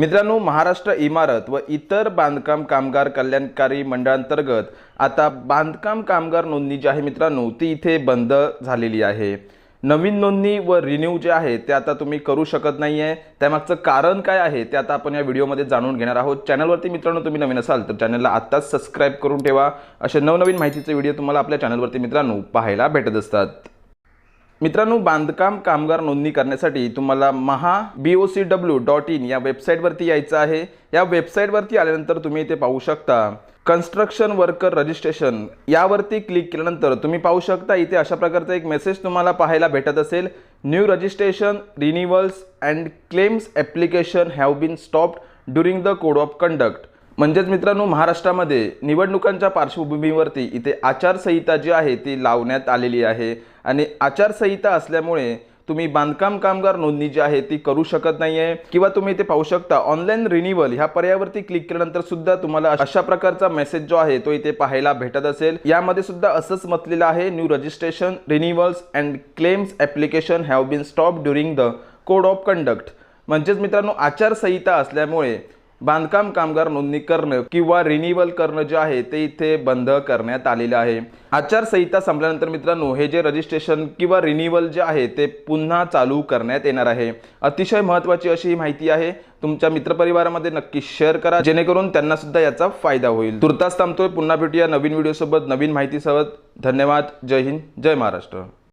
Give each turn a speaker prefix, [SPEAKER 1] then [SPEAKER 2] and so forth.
[SPEAKER 1] मित्रांनो महाराष्ट्र इमारत व इतर बांधकाम कामगार कल्याणकारी मंडळांतर्गत आता बांधकाम कामगार नोंदणी जी आहे मित्रांनो ती इथे बंद झालेली आहे. नवीन नोंदणी व रिन्यू जे आहे ते आता तुम्ही करू शकत नाही आहे त्यामागचं कारण काय आहे ते आता आपण या व्हिडिओमध्ये जाणून घेणार आहोत. चॅनलवरती मित्रांनो तुम्ही नवीन असाल तर चॅनलला आत्ताच सबस्क्राईब करून ठेवा. असे नवनवीन माहितीचे व्हिडिओ तुम्हाला आपल्या चॅनलवरती मित्रांनो पाहायला भेटत असतात. मित्रांनो बांधकाम कामगार नोंदणी करण्यासाठी तुम्हाला Maha B O C W dot in या वेबसाईटवरती यायचं आहे. या वेबसाईटवरती आल्यानंतर तुम्ही इथे पाहू शकता कन्स्ट्रक्शन वर्कर रजिस्ट्रेशन यावरती क्लिक केल्यानंतर तुम्ही पाहू शकता इथे अशा प्रकारचा एक मेसेज तुम्हाला पाहायला भेटत असेल. New registration renewals and claims application have been stopped during the code of conduct म्हणजेच मित्रांनो महाराष्ट्रामध्ये निवडणुकांच्या पार्श्वभूमीवरती इथे आचारसंहिता जी आहे ती लावण्यात आलेली आहे. आणि आचारसंहिता असल्यामुळे तुम्ही बांधकाम कामगार नोंदणी जी आहे ती करू शकत नाही आहे किंवा तुम्ही इथे पाहू शकता ऑनलाईन रिन्युअल ह्या पर्यायावरती क्लिक केल्यानंतर सुद्धा तुम्हाला अशा प्रकारचा मेसेज जो आहे तो इथे पाहायला भेटत असेल. यामध्ये सुद्धा असंच म्हटलेलं आहे new registration renewals and claims application have been stop during the code of conduct. म्हणजेच मित्रांनो आचारसंहिता असल्यामुळे बांधकाम कामगार नोंदणी करणं किंवा रिन्युअल करणं जे आहे ते इथे बंद करण्यात आलेलं आहे. आचारसंहिता संपल्यानंतर मित्रांनो हे जे रजिस्ट्रेशन किंवा रिन्युअल जे आहे ते पुन्हा चालू करण्यात येणार आहे. अतिशय महत्त्वाची अशी ही माहिती आहे. तुमच्या मित्रपरिवारामध्ये नक्की शेअर करा. जेणेकरून त्यांना सुद्धा याचा फायदा होईल. तुर्तास थांबतोय. पुन्हा भेटूया नवीन व्हिडिओसोबत नवीन माहितीसोबत. धन्यवाद. जय हिंद. जय महाराष्ट्र.